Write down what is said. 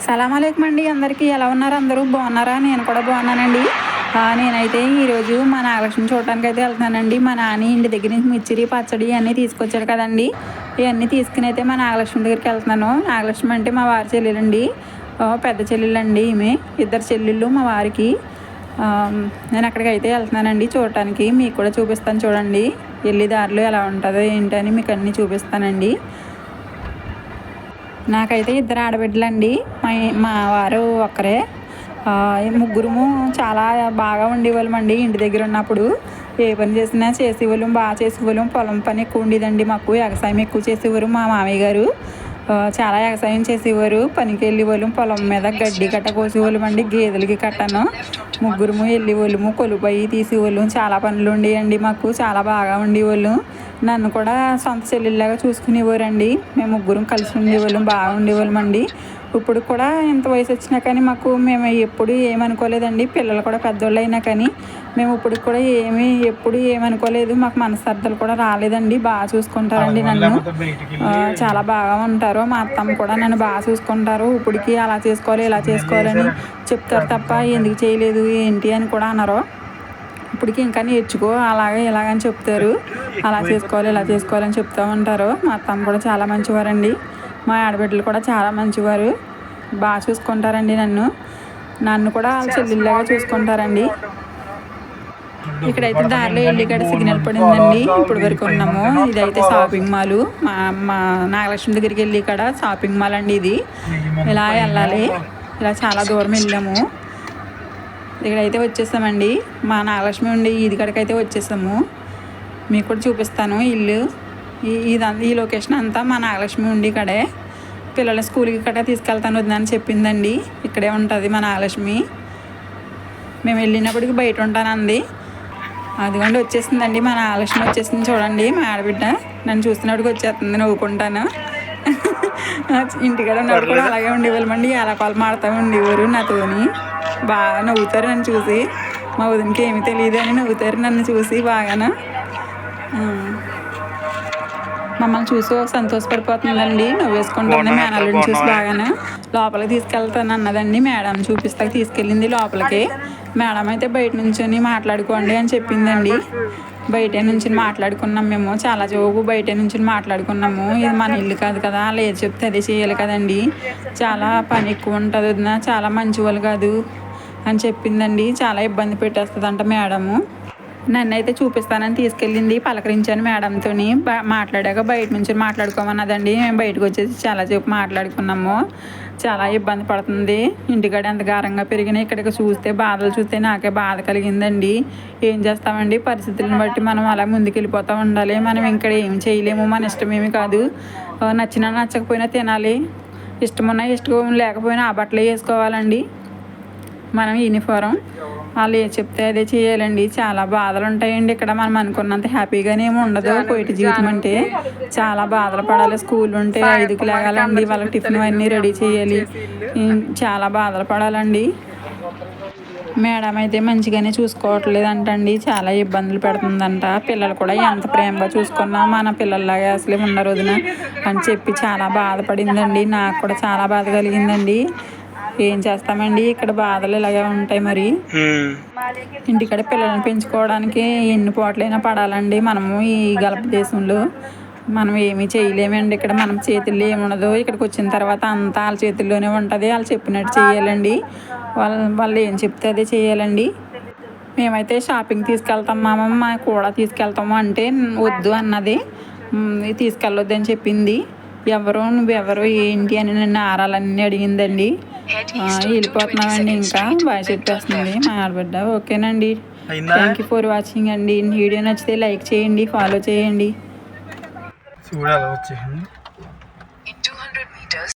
సలాం అలైకుం అండి. అందరికీ ఎలా ఉన్నారు? అందరూ బాగున్నారా? నేను కూడా బాగున్నానండి. నేనైతే ఈరోజు మా నాగలక్ష్మి చూడటానికి అయితే వెళ్తున్నానండి. మా నాని ఇంటి దగ్గర నుంచి మిచ్చిరి పచ్చడి అన్నీ తీసుకొచ్చాడు కదండి. ఇవన్నీ తీసుకుని అయితే మా నాగలక్ష్మి దగ్గరికి వెళ్తున్నాను. నాగలక్ష్మి అంటే మా వారి చెల్లెలండి. పెద్ద చెల్లెలండి ఈమె. ఇద్దరు చెల్లెళ్ళు మా వారికి. నేను అక్కడికైతే వెళ్తున్నానండి చూడటానికి. మీకు కూడా చూపిస్తాను చూడండి. వెళ్ళి దారిలో ఎలా ఉంటుందో ఏంటని మీకు అన్నీ చూపిస్తానండి. నాకైతే ఇద్దరు ఆడబిడ్డలండి. మా మా వారు ఒక్కరే. ఆ, ముగ్గురుము చాలా బాగా ఉండేవాళ్ళమండి ఇంటి దగ్గర ఉన్నప్పుడు. ఏ పని చేసినా చేసేవాళ్ళం బాగా చేసేవాళ్ళం. పొలం పని ఎక్కువ ఉండేదండి మాకు. వ్యవసాయం ఎక్కువ చేసేవారు మా మామయ్య గారు. చాలా వ్యవసాయం చేసేవారు. పనికి వెళ్ళేవాళ్ళం పొలం మీద గడ్డి కట్ట కోసేవాళ్ళం అండి గేదెలకి కట్టను. ముగ్గురుము వెళ్ళేవాళ్ళము కొలుపు తీసేవాళ్ళం. చాలా పనులు ఉండేయండి మాకు చాలా బాగా ఉండేవాళ్ళం. నన్ను కూడా సొంత చెల్లెల్లాగా చూసుకునేవారండి. మేము ముగ్గురం కలిసి ఉండేవాళ్ళం బాగా ఉండేవాళ్ళం అండి. ఇప్పుడు కూడా ఎంత వయసు వచ్చినా కానీ మాకు మేము ఎప్పుడు ఏమనుకోలేదండి. పిల్లలు కూడా పెద్దోళ్ళు అయినా కానీ మేము ఇప్పుడు కూడా ఏమీ ఎప్పుడు ఏమనుకోలేదు. మాకు మనస్పర్ధలు కూడా రాలేదండి. బాగా చూసుకుంటారండి నన్ను. చాలా బాగా ఉంటారు. మా అత్తమ్మ కూడా నన్ను బాగా చూసుకుంటారు. ఇప్పటికి అలా చేసుకోవాలి ఇలా చేసుకోవాలని చెప్తారు తప్ప ఎందుకు చేయలేదు ఏంటి అని కూడా అన్నారు ఇప్పటికి ఇంకా నేర్చుకో అలాగే ఇలాగని చెప్తారు. అలా చేసుకోవాలి ఇలా చేసుకోవాలని చెప్తూ ఉంటారు. మా అత్తమ్మ కూడా చాలా మంచివారండి. మా ఆడబిడ్డలు కూడా చాలా మంచివారు. బాగా చూసుకుంటారండి నన్ను. నన్ను కూడా వాళ్ళ చెల్లెళ్ళగా చూసుకుంటారండి. ఇక్కడైతే దారిలో వెళ్ళికాడ సిగ్నల్ పడిందండి. ఇప్పుడు వరకు ఉన్నాము. ఇదైతే షాపింగ్ మాల్. మా మా నాగలక్ష్మి దగ్గరికి వెళ్ళి ఇక్కడ షాపింగ్ మాల్ అండి ఇది. ఇలా వెళ్ళాలి. ఇలా చాలా దూరం వెళ్ళాము. ఇక్కడైతే వచ్చేసామండి. మా నాగలక్ష్మి ఉండి ఇది కడకైతే వచ్చేసాము. మీకు కూడా చూపిస్తాను ఇల్లు. ఈ ఇదంతా ఈ లొకేషన్ అంతా మా నాగలక్ష్మి ఉండి ఇక్కడే. పిల్లల స్కూల్కి ఇక్కడ తీసుకెళ్తాను వద్దని చెప్పిందండి. ఇక్కడే ఉంటుంది మా నాగలక్ష్మి. మేము వెళ్ళినప్పటికి బయట ఉంటానంది. అదిగోండి వచ్చేసిందండి మా నాగలక్ష్మి వచ్చేసింది చూడండి మా ఆడబిడ్డ. నన్ను చూస్తున్నప్పటికి వచ్చేస్తుంది నవ్వుకుంటాను. ఇంటికాడ ఉన్నప్పుడు కూడా అలాగే ఉండేవాళ్ళమండి ఎలకాలు మాడుతూ ఉండేవారు నాతోని. బాగా నవ్వుతారు నన్ను చూసి. మా వదినకి ఏమీ తెలియదు అని నవ్వుతారు నన్ను చూసి బాగాను. మమ్మల్ని చూసి సంతోషపడిపోతుందండి నవ్వేసుకుంటుంది మేనల్ని చూసి బాగాను. లోపలికి తీసుకెళ్తాను అన్నదండి. మేడం చూపిస్తాక తీసుకెళ్ళింది లోపలికి. మేడం అయితే బయట నుంచొని మాట్లాడుకోండి అని చెప్పిందండి. బయట నుంచి మాట్లాడుకున్నాం మేము. చాలా జోగు బయట నుంచి మాట్లాడుకున్నాము. ఇది మన ఇల్లు కాదు కదా. అలా ఏది చెప్తే అదే చేయాలి కదండి. చాలా పని ఎక్కువ ఉంటుంది వదిన. చాలా మంచి వాళ్ళు కాదు అని చెప్పిందండి. చాలా ఇబ్బంది పెట్టేస్తుందంట మేడము. నన్ను అయితే చూపిస్తానని తీసుకెళ్ళింది పలకరించాను మేడంతో మాట్లాడాక బయట నుంచి మాట్లాడుకోమన్నదండి. మేము బయటకు వచ్చేసి చాలాసేపు మాట్లాడుకున్నాము. చాలా ఇబ్బంది పడుతుంది. ఇంటికాడ ఎంత గారంగా పెరిగినా ఇక్కడికి చూస్తే బాధలు చూస్తే నాకే బాధ కలిగిందండి. ఏం చేస్తామండి? పరిస్థితులను బట్టి మనం అలా ముందుకెళ్ళిపోతూ ఉండాలి. మనం ఇక్కడ ఏం చేయలేము. మన ఇష్టమేమి కాదు. నచ్చినా నచ్చకపోయినా తినాలి. ఇష్టమున్నా ఇష్టం లేకపోయినా ఆ బట్టలే వేసుకోవాలండి. మనం యూనిఫారం వాళ్ళు ఏ చెప్తే అదే చేయాలండి. చాలా బాధలు ఉంటాయండి ఇక్కడ. మనం అనుకున్నంత హ్యాపీగానే ఏమి ఉండదు. పోయిటి జీవితం అంటే చాలా బాధలు పడాలి. స్కూల్ ఉంటే ఐదుకి లేగాలండి వాళ్ళకి టిఫిన్ అన్నీ రెడీ చేయాలి. చాలా బాధలు పడాలండి. మేడం అయితే మంచిగానే చూసుకోవట్లేదు అంటండి. చాలా ఇబ్బందులు పెడుతుందంట. పిల్లలు కూడా ఎంత ప్రేమగా చూసుకున్నా మన పిల్లల్లాగా అసలే ఉండరు వదిన అని చెప్పి చాలా బాధపడిందండి. నాకు కూడా చాలా బాధ కలిగిందండి. ఏం చేస్తామండి? ఇక్కడ బాధలు ఇలాగే ఉంటాయి మరి. ఇంటికాడ పిల్లల్ని పెంచుకోవడానికి ఎన్ని పోట్లైనా పడాలండి. మనము ఈ గల్ప దేశంలో మనం ఏమీ చేయలేమండి. ఇక్కడ మనం చేతుల్లో ఏముండదు ఇక్కడికి వచ్చిన తర్వాత అంతా వాళ్ళ చేతుల్లోనే ఉంటుంది. వాళ్ళు చెప్పినట్టు చేయాలండి. వాళ్ళు వాళ్ళు ఏం చెప్తే అదే చేయాలండి. మేమైతే షాపింగ్ తీసుకెళ్తాం మామ. మా కూడా తీసుకెళ్తాము అంటే వద్దు అన్నది. తీసుకెళ్ళొద్దని చెప్పింది. ఎవరు నువ్వెవరు ఏంటి అని నన్ను ఆరాలన్నీ అడిగిందండి. వెళ్ళిపోతున్నామండి ఇంకా. బాగా చెప్పేస్తుంది మా ఆడబిడ్డ ఓకేనండి? థ్యాంక్ యూ ఫర్ వాచింగ్ అండి. వీడియో నచ్చితే లైక్ చేయండి ఫాలో చేయండి. చూడాలి వచ్చేసింది.